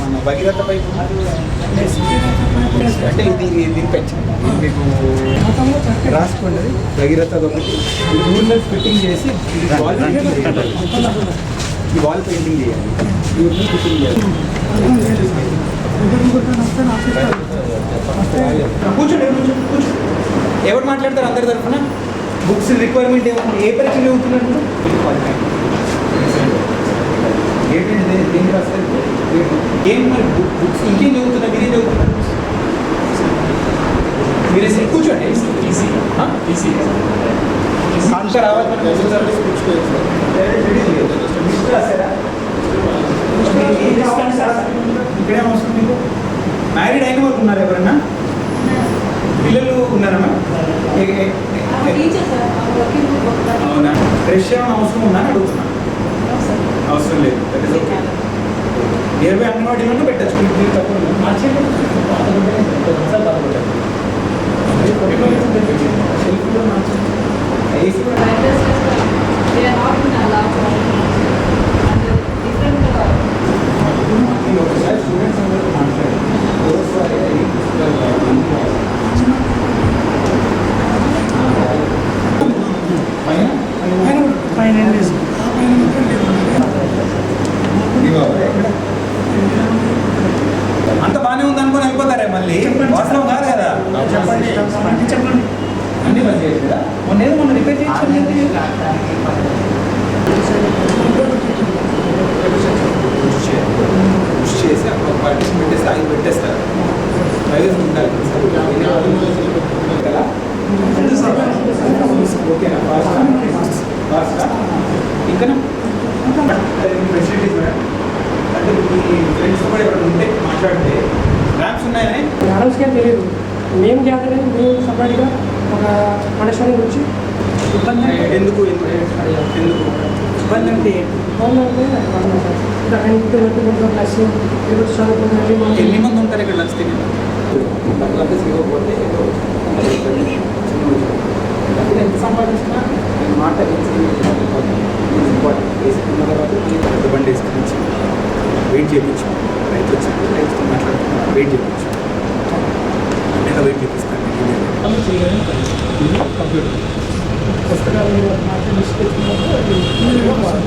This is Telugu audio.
మన భగీరథ పైపు. అంటే ఇది దీని పెంచాలి మీకు రాసుకోండి భగీరథ ఒకటి. ఊర్లో ఫిట్టింగ్ చేసి ఈ వాల్ పెయింటింగ్ చేయాలి. ఊర్లో ఫిట్టింగ్ చేయాలి. కూర్చోండి ఎవరు మాట్లాడతారు అందరి తరఫున బుక్స్ రిక్వైర్మెంట్ ఏమో ఏ పరీక్ష చదువుతున్నారు ఏం మరి బుక్ బుక్స్ ఇంకేం చదువుతున్నారు మీరేం చదువుతున్నారు మీరే కూర్చోండి? ఇంకా రావాలి? ఇక్కడేం అవసరం మీకు మ్యారీడ్ అయిన వాళ్ళు ఉన్నారు ఎవరన్నా పిల్లలు ఉన్నారా మేడం? ఏ- ఏ- ఏ- అవునా ఫ్రెష్ ఏమైనా అవసరం ఉందా అని అడుగుతున్నా అవసరం లేదు That is okay. Near by అంగన్వాడీలోనే పెట్టచ్చు మీరు తక్కువ. మార్చేయండి. సెల్ఫ్లో మార్చండి. పైన? అంత బాగానే ఉంది అనుకుని వెళ్ళిపోతారే మళ్ళీ వాస్తవం కాదు కదా? చెప్పండి. చెప్పండి. అన్ని చేయట్లేదా మొన్న ఏదో మొన్న రిపేర్ పుష్ చేసి అక్కడ పార్టీషన్ పెట్టేసి ఆగి పెట్టేస్తారు. ఉండాలి. కదా మేడమ్స్కి తెలియదు మేము గ్యాదర్ అయ్యి మేము సపరేట్గా ఒక మనశ్వరం గురించి ఇబ్బంది ఎందుకు ఎందుకు? ఎందుకు? ఇబ్బంది అంటే ఇంటి వరకు కొంచెం ప్లస్ చదువుకున్నాను ఎన్ని మంది ఉంటారు ఇక్కడ లంచ్ తిని ఎంత సంపాదించినా మాట ఇంపార్టెంట్ వేసుకున్న తర్వాత మీరు పెద్ద బండి వేసుకుని వెయిట్ చేయించాం రైతు వచ్చి రైతుతో మాట్లాడుతున్నాం వెయిట్ చేయించాం. నేను వెయిట్ చేపిస్తాను కంప్యూటర్ పుస్తకాలు మాట్లాడి